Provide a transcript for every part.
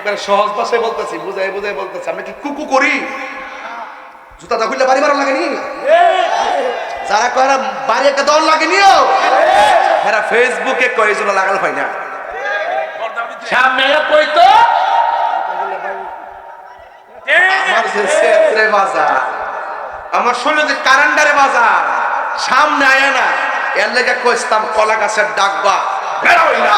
একবার সহজ ভাষায় বলতেছি বুঝাই বুঝাই বলতেছি। আমি কি কুকু করি? জুতাটা খুললে বাড়ি মারা লাগেনি? যারা কয় বাড়ি একটা দল লাগেনিও এরা ফেসবুকে কয় জন্য লাগাল হয় না। সামনে কইতো আমার শরীরে যে কারেন্ডারে বাজার সামনে আয় না এর লেগে কইতাম কলা গাছের ডাকবা বেরোই না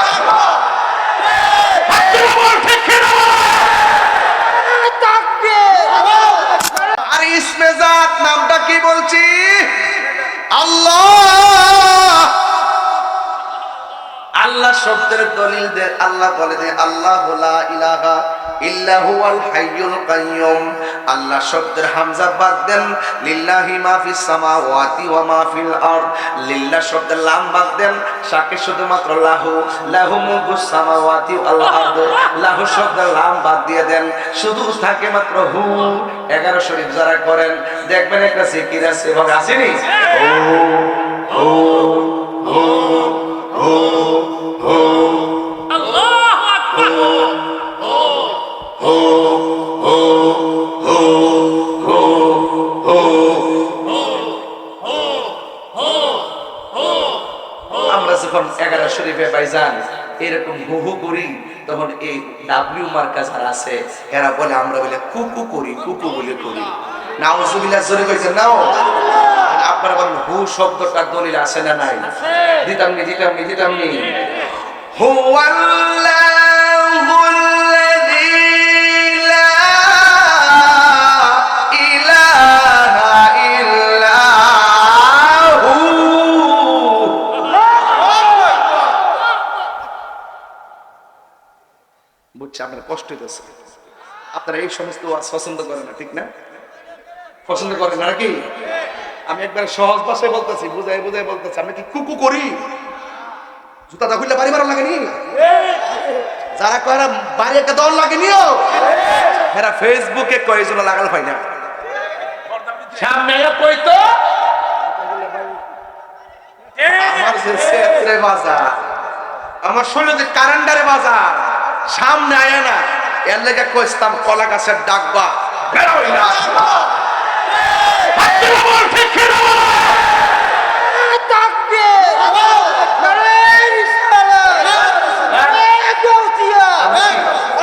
আর ইসমেজাত নামটা কি বলছি? আল্লাহ। আল্লাহ শব্দের দলিল আল্লাহ বলে দে আল্লাহ ইলাহা ইল্লা হুয়াল হাইয়ুল কাইয়ুম। আল্লাহ শব্দের হামজা বাদ দেন, লিল্লাহি মা ফিস সামাওয়াতি ওয়া মা ফিল আরদ। লিল্লাহ শব্দের লাম বাদ দেন সাকে শুধুমাত্র লাহু লাহু মুলকুস সামাওয়াতি ওয়াল আরদ। লাহু শব্দের লাম বাদ দিয়ে দেন, শুধু থাকে মাত্র হু। 11 শরীফ যারা করেন, দেখবেন একটা জিকির আছে এবং আসেনি? ও ও এগারো শরীফে পাইজান এরকম হু হু করি তখন এই ডাব্লিউ মার্কা যারা আছে এরা বলে আমরা বলে কুকু করি কুকু বলে করি। নাউজুবিল্লাহ জোরে কইছে নাও। আপনারা বলেন হু শব্দটা দলিল আছে না নাই? দিতাম নি দিতাম নি দিতাম নি। হুয়াল্লাহু আপনার কষ্ট হইতেছে। আপনারা এই সমস্ত ওয়াজ পছন্দ করেন না ঠিক না? পছন্দ করেন না নাকি? আমি একবার সহজ ভাষায় বলতেছি বুঝাই বুঝাই বলতেছি আমি কি কুকু করি? জুতাটা খুললে বাড়ি মারা লাগেনি? যারা কয় না বাড়ি একটা দল লাগেনিও এরা ফেসবুকে কয় জন্য লাগাল হয় না। সামনে কইতো আমার যে বাজার আমার শরীরে কারেন্ডারে বাজার সামনে আয় না এর লেগে কইতাম কলা গাছের ডাকবা বেরোই না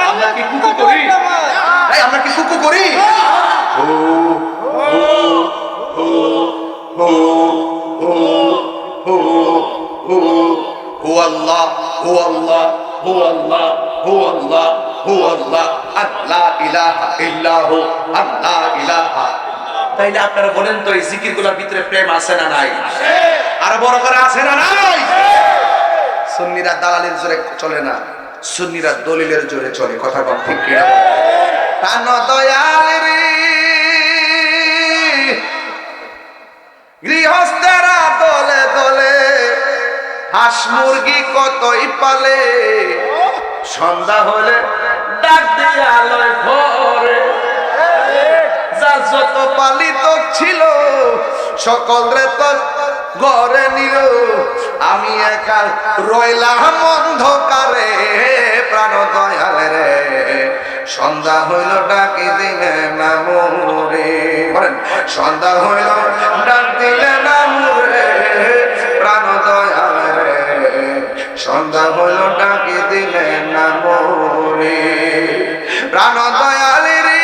আমরা কি কুকু করি এই, আমরা কি কুকু করি هو الله هو الله هو الله হু আল্লাহ হু আল্লাহ আল্লাহ ইলাহা ইল্লাহু আল্লাহ ইলাহা। তাইলে আপনারা বলেন তো, এই জিকিরগুলোর ভিতরে প্রেম আছে না নাই? আর বড় করে আছে না নাই? সুন্নিরা দালালের জোরে চলে না, সুন্নিরা দলিলের জোরে চলে, কথা বল ঠিক কিনা? প্রাণ দয়াল রে। গৃহস্থেরা দলে দলে হাঁস মুরগি কতই পালে? সন্ধ্যা হলে ডাক দিয়ে আলোয় ভরে যার যত পালিত ছিল, সকল রে তোর ঘরে নিল আমি একা রইলাম অন্ধকারে, প্রাণ দয়াল রে। সন্ধ্যা হইল ডাকি দিলে না মোরে সন্ধ্যা হইল ডাক দিলে না মোরে প্রাণ দয়াল রে। সন্ধ্যা হইল প্রাণ দয়ালি রে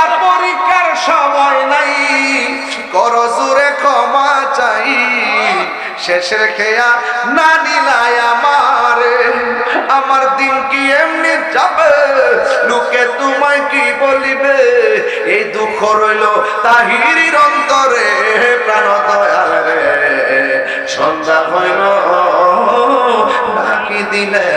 আর পরীক্ষার সময় নাই। ক্ষমা চাই, শেষের খেয়া আমার। আমার দিন কি এমনি যাবে? লোকে তোমায় কি বলিবে? এই দুঃখ রইল তাহিরির অন্তরে প্রাণ দয়াল রে। সন্ধ্যা হইল নাকি দিলে